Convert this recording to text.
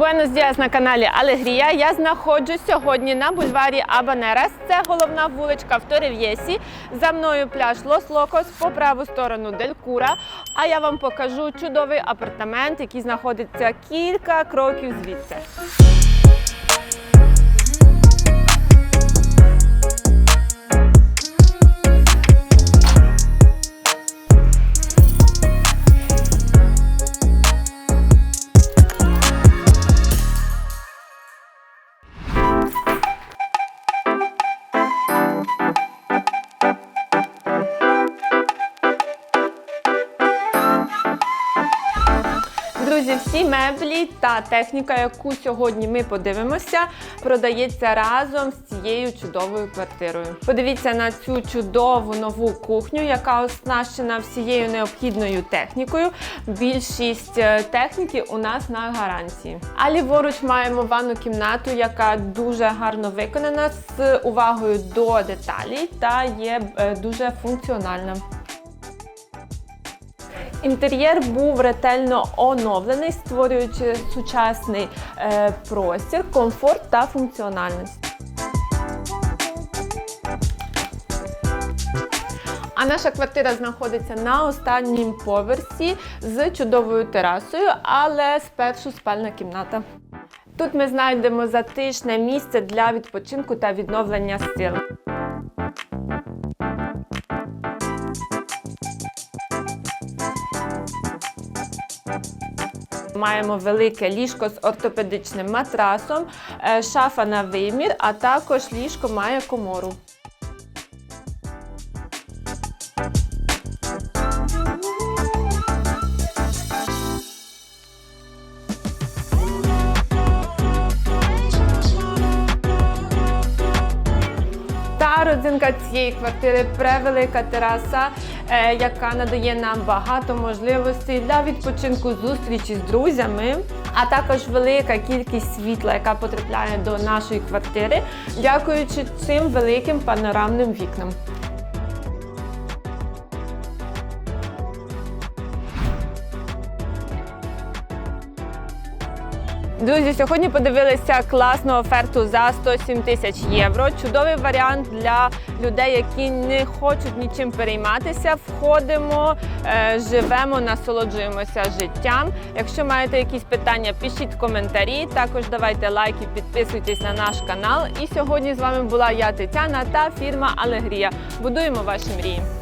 Буенос діас на каналі Алегрія. Я знаходжусь сьогодні на бульварі Абанерас. Це головна вуличка в Торев'єсі. За мною пляж Лос Локос, по праву сторону Дель Кура. А я вам покажу чудовий апартамент, який знаходиться кілька кроків звідси. Друзі, всі меблі та техніка, яку сьогодні ми подивимося, продається разом з цією чудовою квартирою. Подивіться на цю чудову нову кухню, яка оснащена всією необхідною технікою. Більшість е, техніки у нас на гарантії. А ліворуч маємо ванну кімнату, яка дуже гарно виконана з увагою до деталей та є е, дуже функціональна. Інтер'єр був ретельно оновлений, створюючи сучасний е, простір, комфорт та функціональність. А наша квартира знаходиться на останнім поверсі з чудовою терасою, але спершу спальна кімната. Тут ми знайдемо затишне місце для відпочинку та відновлення сил. Маємо велике ліжко з ортопедичним матрасом, е, шафа на вимір, а також ліжко має комору. Родзинка цієї квартири превелика тераса, е, яка надає нам багато можливостей для відпочинку зустрічі з друзями, а також велика кількість світла, яка потрапляє до нашої квартири, дякуючи цим великим панорамним вікнам. Друзі, сьогодні подивилися класну оферту за 107 тисяч євро. Чудовий варіант для людей, які не хочуть нічим перейматися. Входимо, е, живемо, насолоджуємося життям. Якщо маєте якісь питання, пишіть коментарі. Також давайте лайки, підписуйтесь на наш канал. І сьогодні з вами була я, Тетяна, та фірма Алегрія. Будуємо ваші мрії.